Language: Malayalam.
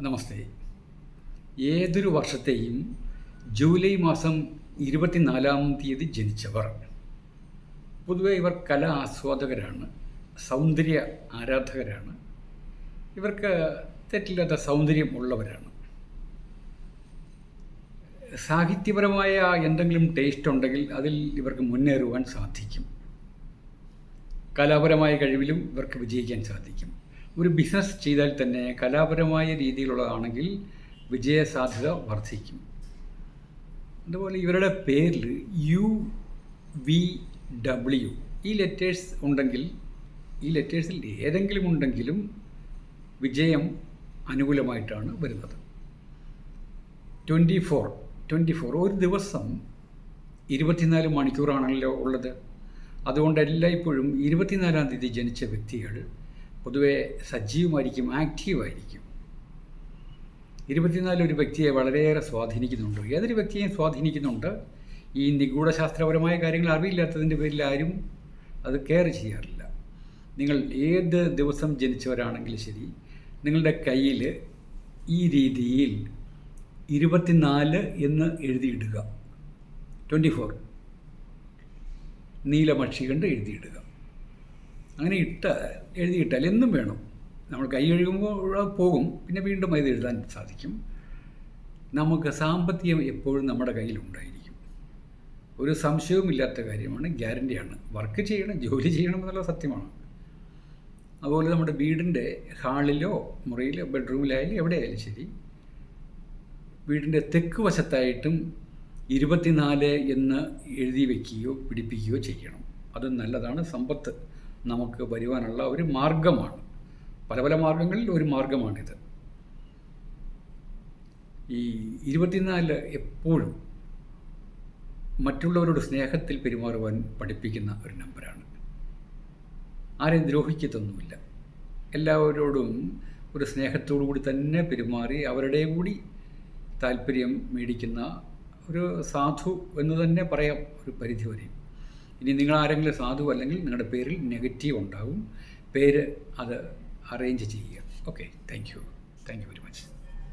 നമസ്തേ. ഏതൊരു വർഷത്തെയും ജൂലൈ മാസം ഇരുപത്തിനാലാം തീയതി ജനിച്ചവർ. പൊതുവെ ഇവർ കലാ ആസ്വാദകരാണ് സൗന്ദര്യ ആരാധകരാണ്. ഇവർക്ക് തെറ്റില്ലാത്ത സൗന്ദര്യം ഉള്ളവരാണ്. സാഹിത്യപരമായ എന്തെങ്കിലും ടേസ്റ്റ് ഉണ്ടെങ്കിൽ അതിൽ ഇവർക്ക് മുന്നേറുവാൻ സാധിക്കും. കലാപരമായ കഴിവിലും ഇവർക്ക് വിജയിക്കാൻ സാധിക്കും. ഒരു ബിസിനസ് ചെയ്താൽ തന്നെ കലാപരമായ രീതിയിലുള്ളതാണെങ്കിൽ വിജയസാധ്യത വർദ്ധിക്കും. അതുപോലെ ഇവരുടെ പേരിൽ യു വി ഡബ്ല്യു ഈ ലെറ്റേഴ്സ് ഉണ്ടെങ്കിൽ ഈ ലെറ്റേഴ്സിൽ ഏതെങ്കിലും ഉണ്ടെങ്കിലും വിജയം അനുകൂലമായിട്ടാണ് വരുന്നത്. ട്വന്റി ഫോർ ട്വന്റി ഫോർ ഒരു ദിവസം ഇരുപത്തിനാല് മണിക്കൂറാണല്ലോ ഉള്ളത്. അതുകൊണ്ട് എല്ലായ്പ്പോഴും ഇരുപത്തിനാലാം തീയതി ജനിച്ച വ്യക്തികൾ പൊതുവെ സജീവമായിരിക്കും ആക്റ്റീവായിരിക്കും. ഇരുപത്തിനാല് ഒരു വ്യക്തിയെ വളരെയേറെ സ്വാധീനിക്കുന്നുണ്ട്. ഏതൊരു വ്യക്തിയെയും സ്വാധീനിക്കുന്നുണ്ട്. ഈ നിഗൂഢശാസ്ത്രപരമായ കാര്യങ്ങൾ അറിവില്ലാത്തതിന്റെ പേരിൽ ആരും അത് കെയർ ചെയ്യാറില്ല. നിങ്ങൾ ഏത് ദിവസം ജനിച്ചവരാണെങ്കിലും ശരി നിങ്ങളുടെ കയ്യിൽ ഈ രീതിയിൽ ഇരുപത്തിനാല് എന്ന് എഴുതിയിടുക. ട്വന്റി ഫോർ നീലമക്ഷി കണ്ട് എഴുതിയിടുക. അങ്ങനെ ഇട്ട എഴുതിയിട്ടാൽ എന്നും വേണം. നമ്മൾ കൈ കഴുകുമ്പോൾ പോകും പിന്നെ വീണ്ടും ഇത് എഴുതാൻ സാധിക്കും. നമുക്ക് സാമ്പത്തികം എപ്പോഴും നമ്മുടെ കയ്യിലുണ്ടായിരിക്കും. ഒരു സംശയവുമില്ലാത്ത കാര്യമാണ് ഗ്യാരന്റിയാണ് വർക്ക് ചെയ്യണം ജോലി ചെയ്യണം എന്നുള്ള സത്യമാണ്. അതുപോലെ നമ്മുടെ വീടിന്റെ ഹാളിലോ മുറിയിലോ ബെഡ്റൂമിലായാലും എവിടെയായാലും ശരി വീടിന്റെ തെക്ക് വശത്തായിട്ടും ഇരുപത്തിനാല് എന്ന് എഴുതി വയ്ക്കുകയോ പിടിപ്പിക്കുകയോ ചെയ്യണം. അത് നല്ലതാണ് സമ്പത്ത് നമുക്ക് വരുവാനുള്ള ഒരു മാർഗമാണ്. പല പല മാർഗങ്ങളിൽ ഒരു മാർഗമാണിത്. ഈ ഇരുപത്തിനാല് എപ്പോഴും മറ്റുള്ളവരോട് സ്നേഹത്തിൽ പെരുമാറുവാൻ പഠിപ്പിക്കുന്ന ഒരു നമ്പറാണ് ആരെയും ദ്രോഹിക്കത്തൊന്നുമില്ല. എല്ലാവരോടും ഒരു സ്നേഹത്തോടു കൂടി തന്നെ പെരുമാറി അവരുടെ കൂടി താല്പര്യം മേടിക്കുന്ന ഒരു സാധു എന്ന് തന്നെ പറയാം ഒരു പരിധി വരെയും. ഇനി നിങ്ങൾ ആരെങ്കിലും സാധു അല്ലെങ്കിൽ നിങ്ങളുടെ പേരിൽ നെഗറ്റീവ് ഉണ്ടാകും പേര് അത് അറേഞ്ച് ചെയ്യുക. Okay thank you thank you very much